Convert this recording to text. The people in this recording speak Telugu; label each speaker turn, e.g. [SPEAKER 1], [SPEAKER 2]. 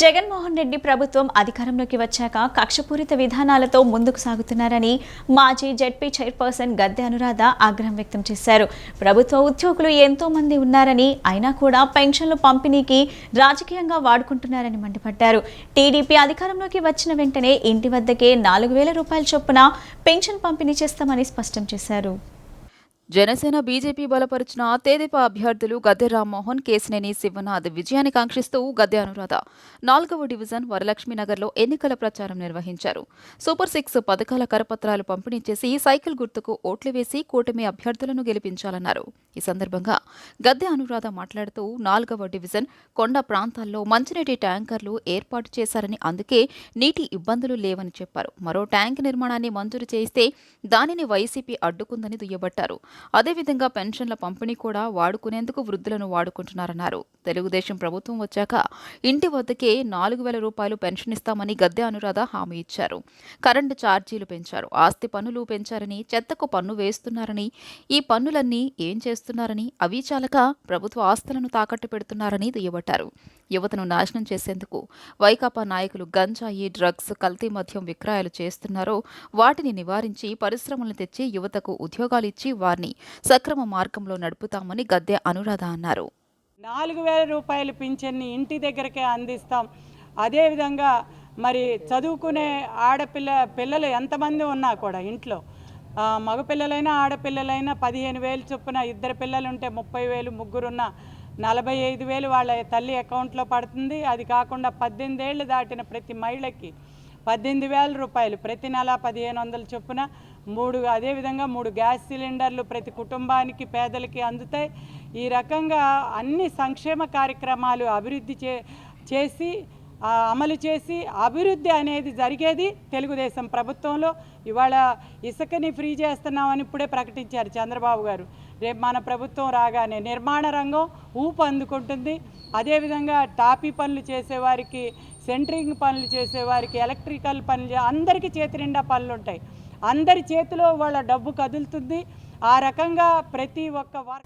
[SPEAKER 1] జగన్మోహన్ రెడ్డి ప్రభుత్వం అధికారంలోకి వచ్చాక కక్షపూరిత విధానాలతో ముందుకు సాగుతున్నారని మాజీ జెడ్పీ చైర్పర్సన్ గద్దె అనురాధ ఆగ్రహం వ్యక్తం చేశారు. ప్రభుత్వ ఉద్యోగులు ఎంతో మంది ఉన్నారని అయినా కూడా పెన్షన్లు పంపిణీకి రాజకీయంగా వాడుకుంటున్నారని మండిపడ్డారు. టీడీపీ అధికారంలోకి వచ్చిన వెంటనే ఇంటి వద్దకే నాలుగు వేల రూపాయల చొప్పున పెన్షన్ పంపిణీ చేస్తామని స్పష్టం చేశారు.
[SPEAKER 2] జనసేన బీజేపీ బలపరిచిన తేదీప అభ్యర్థులు గద్దె రామ్మోహన్ కేసినేని శివనాథ్ విజయాన్ని కాంక్షిస్తూ గద్దె అనురాధ నాలుగవ డివిజన్ వరలక్ష్మీనగర్లో ఎన్నికల ప్రచారం నిర్వహించారు. సూపర్ సిక్స్ పథకాల కరపత్రాలు పంపిణీ చేసి సైకిల్ గుర్తుకు ఓట్లు వేసి కూటమి అభ్యర్థులను గెలిపించాలన్నారు. ఈ సందర్భంగా గద్దె అనురాధ మాట్లాడుతూ నాలుగవ డివిజన్ కొండ ప్రాంతాల్లో మంచినీటి ట్యాంకర్లు ఏర్పాటు చేశారని అందుకే నీటి ఇబ్బందులు లేవని చెప్పారు. మరో ట్యాంక్ నిర్మాణాన్ని మంజూరు చేయిస్తే దానిని వైసీపీ అడ్డుకుందని దుయ్యబట్టారు. అదేవిధంగా పెన్షన్ల పంపిణీ కూడా వాడుకునేందుకు వృద్ధులను వాడుకుంటున్నారన్నారు. తెలుగుదేశం ప్రభుత్వం వచ్చాక ఇంటి వద్దకే నాలుగు వేల రూపాయలు పెన్షన్ ఇస్తామని గద్దె అనురాధ హామీ ఇచ్చారు. కరెంటు ఛార్జీలు పెంచారు. ఆస్తి పన్నులు పెంచారని చెత్తకు పన్ను వేస్తున్నారని ఈ పన్నులన్నీ ఏం చేస్తున్నారని అవి చాలక ప్రభుత్వ ఆస్తులను తాకట్టు పెడుతున్నారని దుయ్యబట్టారు. యువతను నాశనం చేసేందుకు వైకాపా నాయకులు గంజాయి డ్రగ్స్ కల్తీ మద్యం విక్రయాలు చేస్తున్నారో వాటిని నివారించి పరిశ్రమలను తెచ్చి యువతకు ఉద్యోగాలు ఇచ్చి వారిని సక్రమ మార్గంలో నడుపుతామని గద్దె అనురాధ అన్నారు.
[SPEAKER 3] నాలుగు వేల రూపాయలు పింఛన్ని ఇంటి దగ్గరకే అందిస్తాం. అదేవిధంగా మరి చదువుకునే ఆడపిల్ల పిల్లలు ఎంతమంది ఉన్నా కూడా ఇంట్లో మగపిల్లలైనా ఆడపిల్లలైనా పదిహేను వేలు చొప్పున ఇద్దరు పిల్లలు ఉంటే ముప్పై వేలు ముగ్గురున్న నలభై ఐదు వేలు వాళ్ళ తల్లి అకౌంట్లో పడుతుంది. అది కాకుండా పద్దెనిమిది ఏళ్ళు దాటిన ప్రతి మహిళకి పద్దెనిమిది వేల రూపాయలు. ప్రతి నెల పదిహేను వందల చొప్పున మూడు అదేవిధంగా మూడు గ్యాస్ సిలిండర్లు ప్రతి కుటుంబానికి పేదలకి అందుతాయి. ఈ రకంగా అన్ని సంక్షేమ కార్యక్రమాలు అభివృద్ధి చే చేసి అమలు చేసి అభివృద్ధి అనేది జరిగేది తెలుగుదేశం ప్రభుత్వంలో. ఇవాళ ఇసుకని ఫ్రీ చేస్తున్నామని ఇప్పుడే ప్రకటించారు చంద్రబాబు గారు. రేపు మన ప్రభుత్వం రాగానే నిర్మాణ రంగం ఊపు అందుకుంటుంది. అదేవిధంగా టాపీ పనులు చేసేవారికి సెంటరింగ్ పనులు చేసేవారికి ఎలక్ట్రికల్ పనులు అందరికీ చేతి నిండా పనులు ఉంటాయి అందరి చేతిలో వాళ్ళ డబ్బు కదులుతుంది. ఆ రకంగా ప్రతి ఒక్క వర్క్